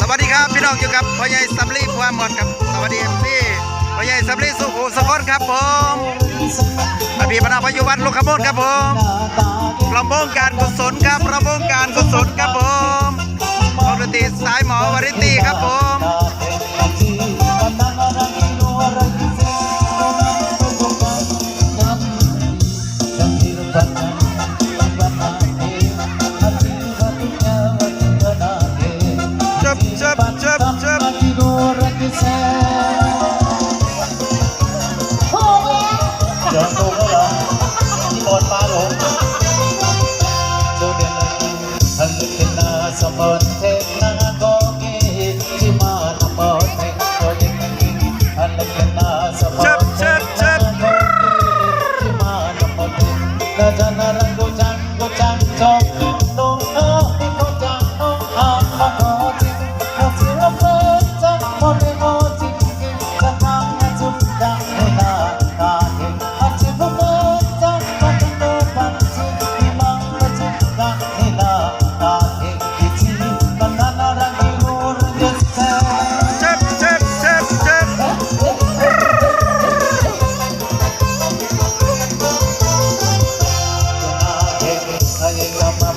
สวัสดีครับพี่น้องอยู่กับพ่อใหญ่สัมลีพวามหมดครับสวัสดีพี่พ่อใหญ่สัมลีสุขุมสกลครับผมอบิปนาพยุวันลูกขมดครับผมประมงการกุศลครับประมงการกุศลครับผมดนติสายหมอวริตีครับผม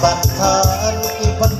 บัดทานกี่พัน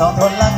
ต้องทนลัก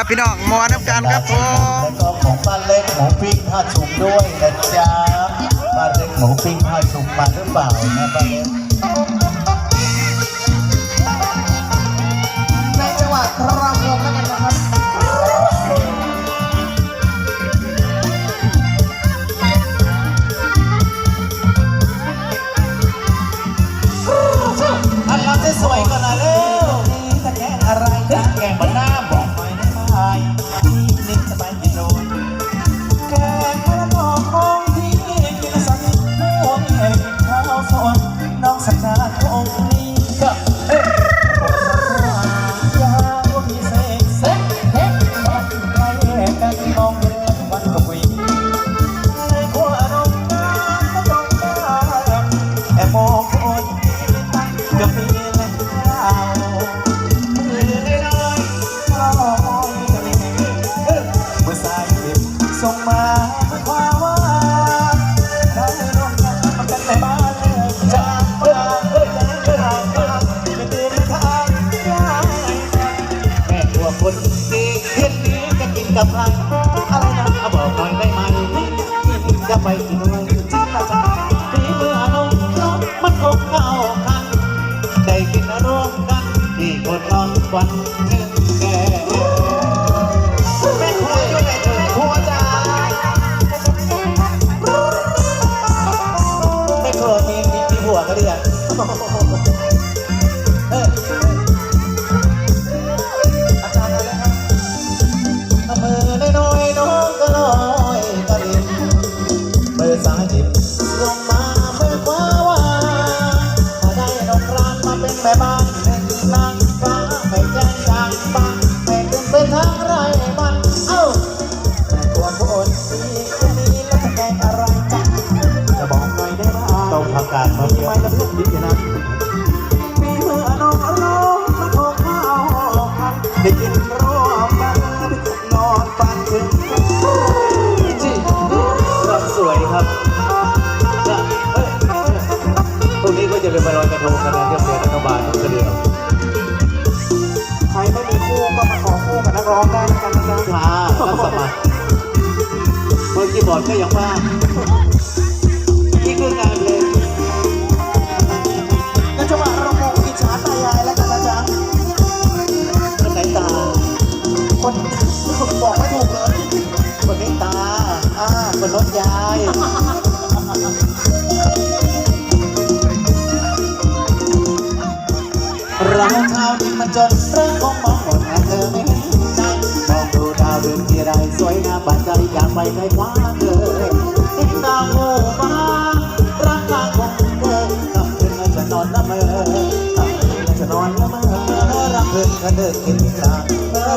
ครับพี่น้องมอนับกันครับผมของบ้านเล็กหมูปิ้งผ้าชุบด้วยนะจ๊ะบ้านเล็กหมูปิ้งผ้าชุบมาหรือเปล่านะบ้านเล็ก ส่งมาเพื่ควาว่าได้ร่อมงานมัเป็นในบ้านเลยจากบ้านเอ้ยจากบ้านบ้านไม่ตื่นทางได้แม่ตัวคนดีเพี้นนี้จะกินกับพัง ก็อย่างว่านี่คืองานเลยก็จะว่าเระมงอิจฉาตายายแล้วกันนะจ๊ะคนไหนตา คนคนบอกไม่ถูกเลย คนไหนตา อ่า คนรถยายเราเท้านี้มันจนเรื่องของมองหมดนะเธอ ใดสวยงามบัดใจอยากไปไกลกว่าเธอติดตามหูบ้ารักทางของเธอกับเธอจะนอนละเมอกับเธอจะนอนละเมอรักเพื่อก็เดินกินตา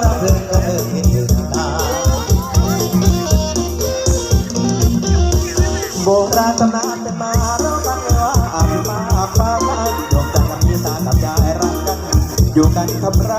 รักเพื่อก็เดินกินตาโบราณตำนานเป็นมาเราตั้งว่าอาบมาฟ้าฟ้าดวงตานทร์มีตากับยรักกันอยู่กันทำไร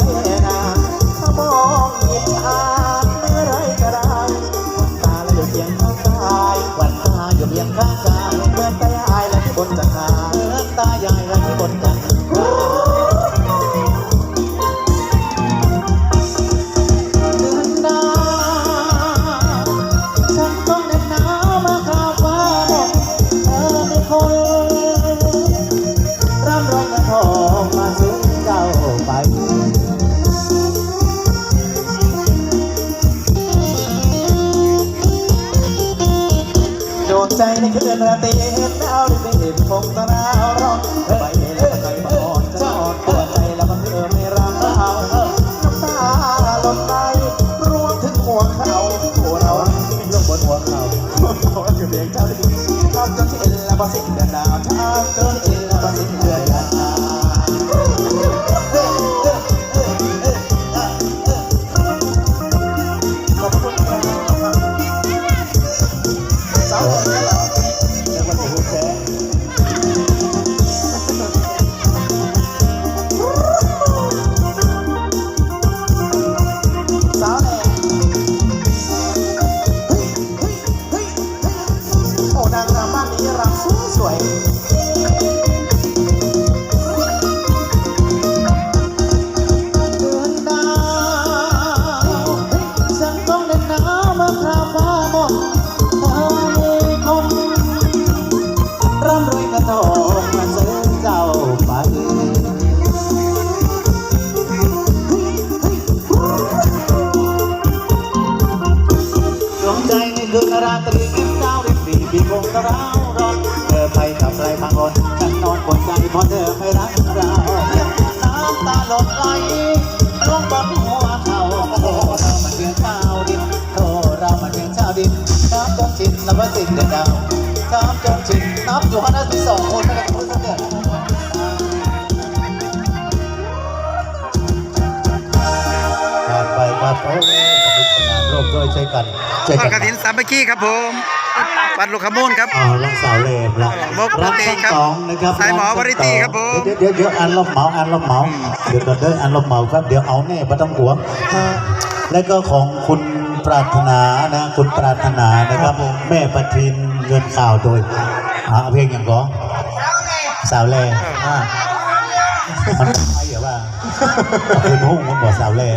Love don't you ever ติดเดาวสามจงจิตนับอยู่ห้านาทีสองคนนะครับทุกท่านไปครับโอ้ยขอบคุณสนามร่วมด้วยช่กันทอดกระถินสามัคคีครับผมวัดลูกขมูลครับอ้าวรักสาวเลมละมกรักช่องสองนะครับสายหมอวริตีครับผมเดี๋ยวเดี๋ยวเอันลบเมาอันลบเมาเดี๋ยวก่อนเด้ออันลบเมาครับเดี๋ยวเอาแน่ไระต้องหัวและก็ของคุณ ปรารถนานะคุณปรารถนานะครับ แม่ปทินเงินข่าวโดยอาเพียงอย่างก้อสาวแล่อ่ามันไรเหรอว่าป็นหุ้งมันบอกสาวแรง